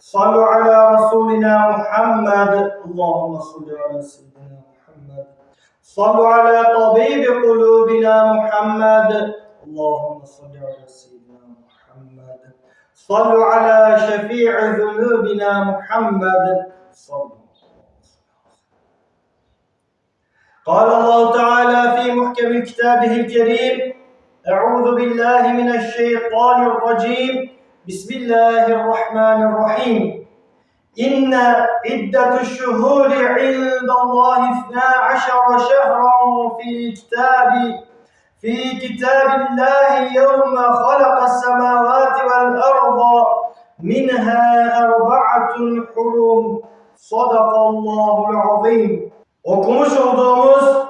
صلوا على رسولنا محمد اللهم صل على سيدنا محمد صلوا على طبيب قلوبنا محمد اللهم صل على سيدنا محمد صلوا على شفيع ذنوبنا محمد صلوا قال الله تعالى في محكم كتابه الكريم أعوذ بالله من الشيطان الرجيم بسم الله الرحمن الرحيم إن عدة الشهور عند الله اثنا عشر شهرا في كتاب في كتاب الله يوم خلق السماوات والأرض منها أربعة حرم صدق الله العظيم Okumuş olduğumuz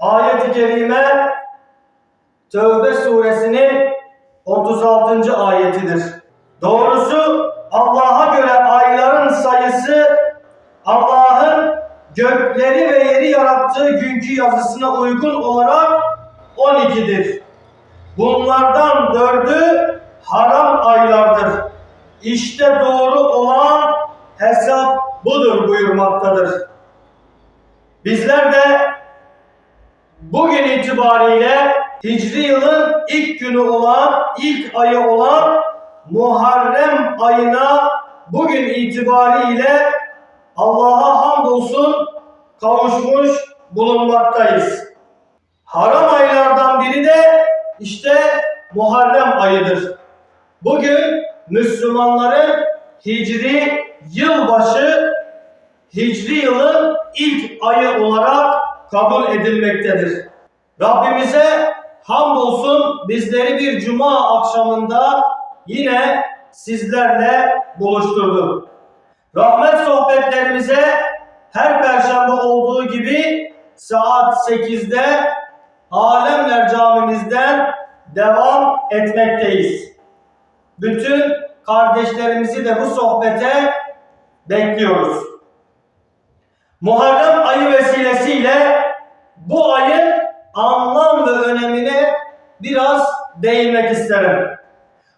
ayet-i kerime Tövbe suresinin 36. ayetidir. Doğrusu Allah'a göre ayların sayısı Allah'ın gökleri ve yeri yarattığı günkü yazısına uygun olarak 12'dir. Bunlardan dördü haram aylardır. İşte doğru olan hesap budur buyurmaktadır. Bizler de bugün itibariyle Hicri yılın ilk günü olan, ilk ayı olan Muharrem ayına bugün itibariyle Allah'a hamdolsun kavuşmuş bulunmaktayız. Haram aylardan biri de işte Muharrem ayıdır. Bugün Müslümanların Hicri yılbaşı Hicri yılın ilk ayı olarak kabul edilmektedir. Rabbimize hamdolsun bizleri bir cuma akşamında yine sizlerle buluşturdu. Rahmet sohbetlerimize her perşembe olduğu gibi saat 8'de Alemler Camimizden devam etmekteyiz. Bütün kardeşlerimizi de bu sohbete bekliyoruz. Muharrem ayı vesilesiyle bu ayın anlam ve önemine biraz değinmek isterim.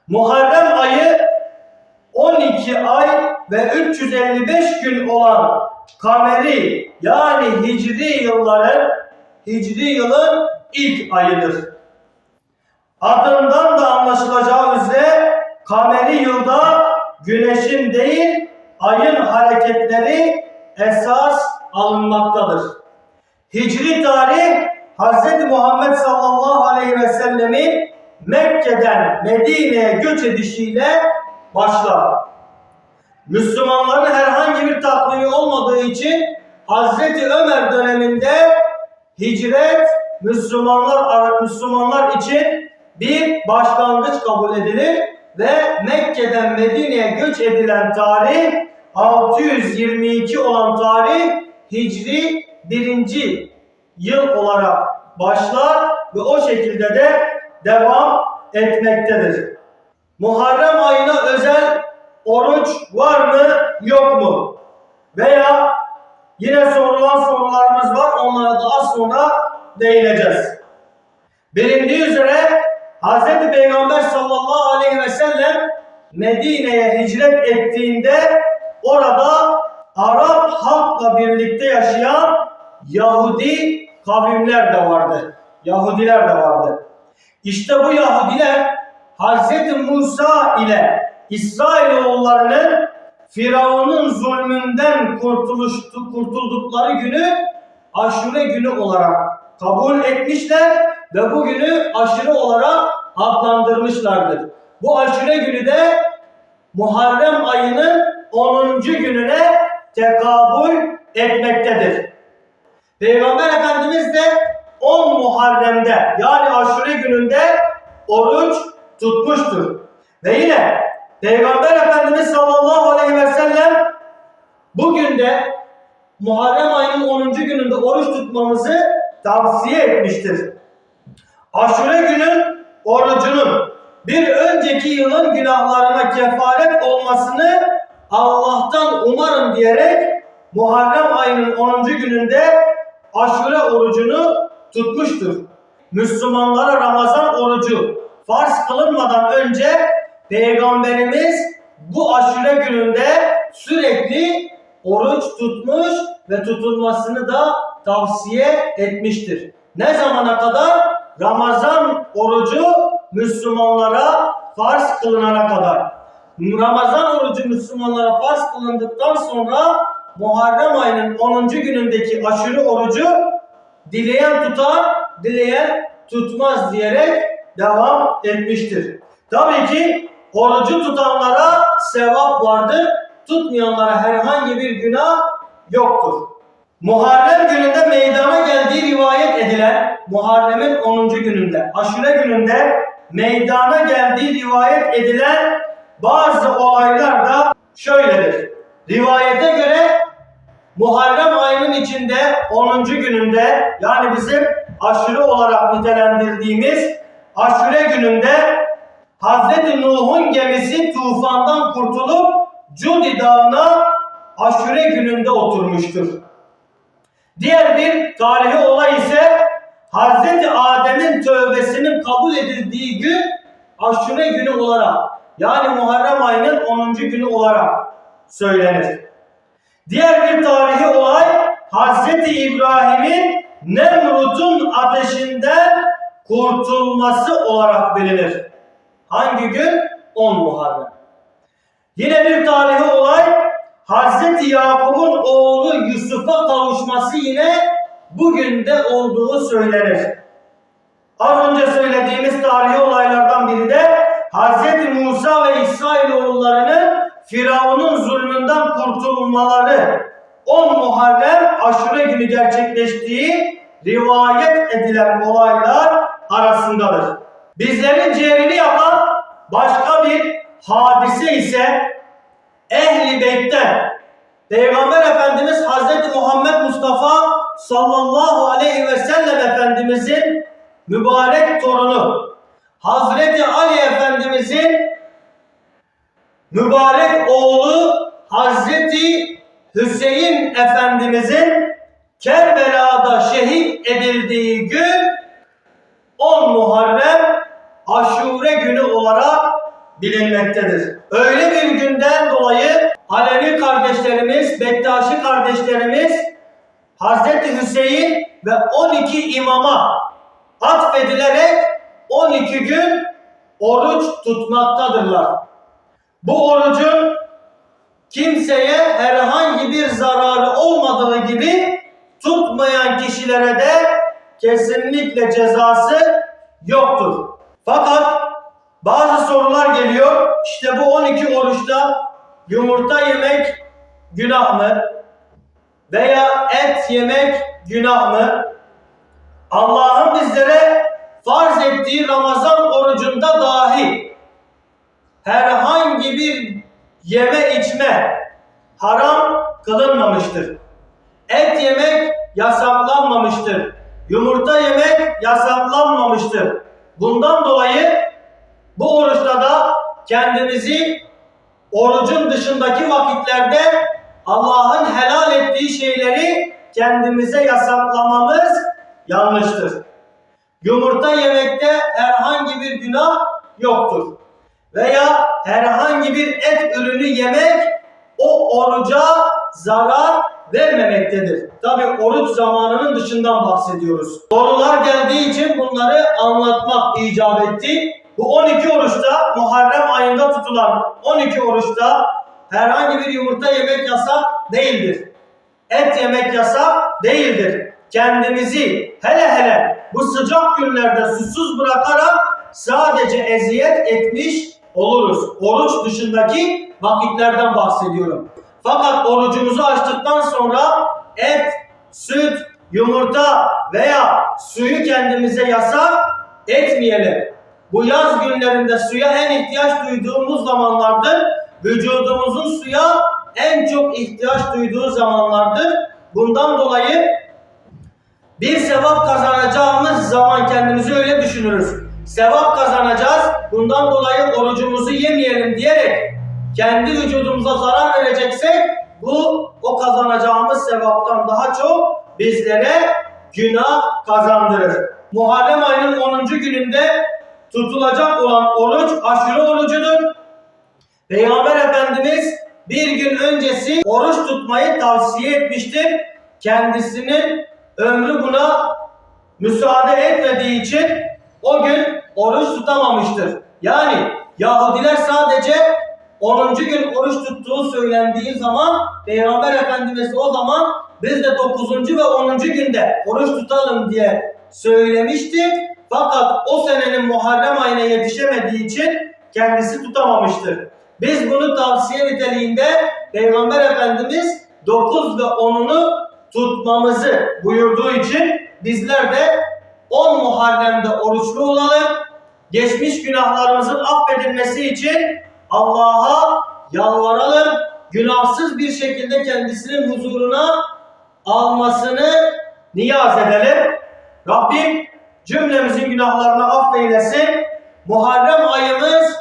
Muharrem ayı 12 ay ve 355 gün olan kameri yani hicri yılların hicri yılın ilk ayıdır. Adından da anlaşılacağı üzere kameri yılda güneşin değil ayın hareketleri esas alınmaktadır. Hicri tarih Hz. Muhammed sallallahu aleyhi ve sellemin Mekke'den Medine'ye göç edişiyle başlar. Müslümanların herhangi bir takvimi olmadığı için Hz. Ömer döneminde hicret Müslümanlar Müslümanlar için bir başlangıç kabul edilir ve Mekke'den Medine'ye göç edilen tarih 622 olan tarih Hicri birinci yıl olarak başlar ve o şekilde de devam etmektedir. Muharrem ayına özel oruç var mı yok mu? Veya yine sorulan sorularımız var onlara da az sonra değineceğiz. Bilindiği üzere Hz. Peygamber sallallahu aleyhi ve sellem Medine'ye hicret ettiğinde orada Arap halkla birlikte yaşayan Yahudi kavimler de vardı. Yahudiler de vardı. İşte bu Yahudiler Hz. Musa ile İsrailoğullarının Firavun'un zulmünden kurtuluştu, kurtuldukları günü aşure günü olarak kabul etmişler ve bu günü aşure olarak adlandırmışlardır. Bu aşure günü de Muharrem ayının 10. gününe tekabül etmektedir. Peygamber Efendimiz de 10 Muharrem'de yani aşure gününde oruç tutmuştur. Ve yine Peygamber Efendimiz sallallahu aleyhi ve bugün de Muharrem ayının 10. gününde oruç tutmamızı tavsiye etmiştir. Aşure günün orucunun bir önceki yılın günahlarına kefaret olmasını Allah'tan umarım diyerek Muharrem ayının 10. gününde aşure orucunu tutmuştur. Müslümanlara Ramazan orucu farz kılınmadan önce Peygamberimiz bu aşure gününde sürekli oruç tutmuş ve tutulmasını da tavsiye etmiştir. Ne zamana kadar? Ramazan orucu Müslümanlara farz kılınana kadar. Ramazan orucu Müslümanlara farz kılındıktan sonra Muharrem ayının 10. günündeki aşırı orucu dileyen tutar, dileyen tutmaz diyerek devam etmiştir. Tabii ki orucu tutanlara sevap vardır, tutmayanlara herhangi bir günah yoktur. Muharrem gününde meydana geldiği rivayet edilen Muharrem'in 10. gününde, aşure gününde meydana geldiği rivayet edilen bazı olaylar da şöyledir. Rivayete göre Muharrem ayının içinde 10. gününde yani bizim aşure olarak nitelendirdiğimiz aşure gününde Hazreti Nuh'un gemisi tufandan kurtulup Cudi dağına aşure gününde oturmuştur. Diğer bir tarihi olay ise Hazreti Adem'in tövbesinin kabul edildiği gün aşure günü olarak yani Muharrem ayının 10. günü olarak söylenir. Diğer bir tarihi olay Hazreti İbrahim'in Nemrut'un ateşinden kurtulması olarak bilinir. Hangi gün? 10 Muharrem. Yine bir tarihi olay Hazreti Yakup'un oğlu Yusuf'a kavuşması yine bugün de olduğu söylenir. Az önce söylediğimiz tarihi olaylardan biri de Hazreti Musa ve İsrailoğullarının Firavun'un zulmünden kurtulmaları 10 Muharrem aşure günü gerçekleştiği rivayet edilen olaylar arasındadır. Bizlerin ciğerini yapan başka bir hadise ise Ehli Beyt'ten Peygamber Efendimiz Hazreti Muhammed Mustafa sallallahu aleyhi ve sellem Efendimizin mübarek torunu Hazreti Ali Efendimizin mübarek oğlu Hazreti Hüseyin Efendimizin Kerbela'da şehit edildiği gün 10 Muharrem Aşure günü olarak bilinmektedir. Öyle bir günden dolayı Alevi kardeşlerimiz, Bektaşi kardeşlerimiz Hazreti Hüseyin ve 12 imama atfedilerek 12 gün oruç tutmaktadırlar. Bu orucun kimseye herhangi bir zararı olmadığı gibi tutmayan kişilere de kesinlikle cezası yoktur. Fakat bazı sorular geliyor. İşte bu 12 oruçta yumurta yemek günah mı? Veya et yemek günah mı? Allah'ın bizlere farz ettiği Ramazan orucunda dahi herhangi bir haram kılınmamıştır. Et yemek yasaklanmamıştır. Yumurta yemek yasaklanmamıştır. Bundan dolayı bu oruçta da kendimizi orucun dışındaki vakitlerde Allah'ın helal ettiği şeyleri kendimize yasaklamamız yanlıştır. Yumurta yemekte herhangi bir günah yoktur. Veya herhangi bir et ürünü yemek o oruca zarar vermemektedir. Tabi oruç zamanının dışından bahsediyoruz. Sorular geldiği için bunları anlatmak icap etti. Bu 12 oruçta Muharrem ayında tutulan 12 oruçta herhangi bir yumurta yemek yasak değildir. Et yemek yasak değildir. Kendimizi hele hele bu sıcak günlerde susuz bırakarak sadece eziyet etmiş oluruz. Oruç dışındaki vakitlerden bahsediyorum. Fakat orucumuzu açtıktan sonra et, süt, yumurta veya suyu kendimize yasak etmeyelim. Bu yaz günlerinde suya en ihtiyaç duyduğumuz zamanlardır. Vücudumuzun suya en çok ihtiyaç duyduğu zamanlardır. Bundan dolayı bir sevap kazanacağımız zaman kendimizi öyle düşünürüz. Sevap kazanacağız. Bundan dolayı orucumuzu yemeyelim diyerek kendi vücudumuza zarar vereceksek bu o kazanacağımız sevaptan daha çok bizlere günah kazandırır. Muharrem ayının 10. gününde tutulacak olan oruç aşırı orucudur. Peygamber Efendimiz bir gün öncesi oruç tutmayı tavsiye etmiştir. Kendisinin ömrü buna müsaade etmediği için o gün oruç tutamamıştır. Yani Yahudiler sadece 10. gün oruç tuttuğu söylendiği zaman Peygamber Efendimiz o zaman biz de 9. ve 10. günde oruç tutalım diye söylemişti. Fakat o senenin Muharrem ayına yetişemediği için kendisi tutamamıştır. Biz bunu tavsiye niteliğinde Peygamber Efendimiz 9 ve 10'unu tutmamızı buyurduğu için bizler de 10 Muharrem'de oruçlu olalım. Geçmiş günahlarımızın affedilmesi için Allah'a yalvaralım. Günahsız bir şekilde kendisinin huzuruna almasını niyaz edelim. Rabbim cümlemizin günahlarını affeylesin. Muharrem ayımız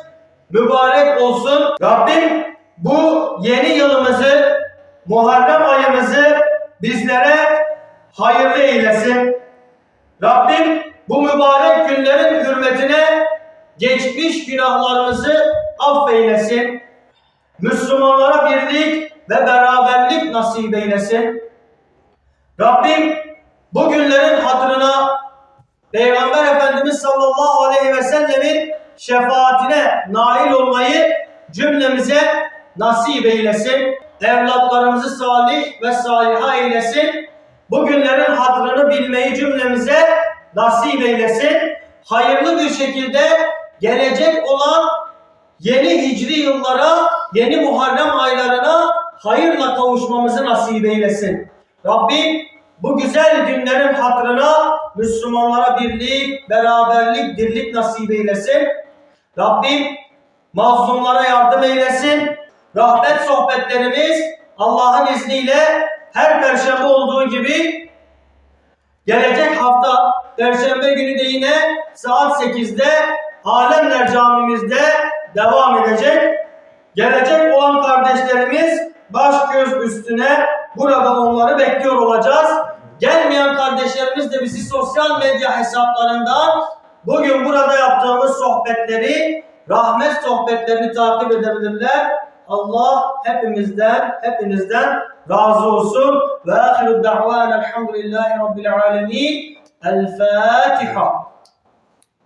mübarek olsun. Rabbim bu yeni yılımızı, Muharrem ayımızı bizlere hayırlı eylesin. Rabbim bu mübarek günlerin hürmetine geçmiş günahlarımızı affeylesin. Müslümanlara birlik ve beraberlik nasip eylesin. Rabbim bu günlerin hatırına Peygamber Efendimiz sallallahu aleyhi ve sellemin şefaatine nail olmayı cümlemize nasip eylesin. Evlatlarımızı salih ve saliha eylesin. Bu günlerin hatırını bilmeyi cümlemize nasip eylesin. Hayırlı bir şekilde gelecek olan yeni hicri yıllara, yeni Muharrem aylarına hayırla kavuşmamızı nasip eylesin. Rabbim bu güzel günlerin hatırına Müslümanlara birlik, beraberlik, dirlik nasip eylesin. Rabbim mazlumlara yardım eylesin. Rahmet sohbetlerimiz Allah'ın izniyle her perşembe olduğu gibi gelecek hafta perşembe günü de yine saat 8'de Alemler Camimizde devam edecek. Gelecek olan kardeşlerimiz baş göz üstüne burada onları bekliyor olacağız. Gelmeyen kardeşlerimiz de bizi sosyal medya hesaplarından bugün burada yaptığımız sohbetleri, rahmet sohbetlerini takip edebilirler. Allah hepimizden, hepinizden razı olsun. Ve ahiru da'vana elhamdülillahi rabbil alemin. El Fatiha.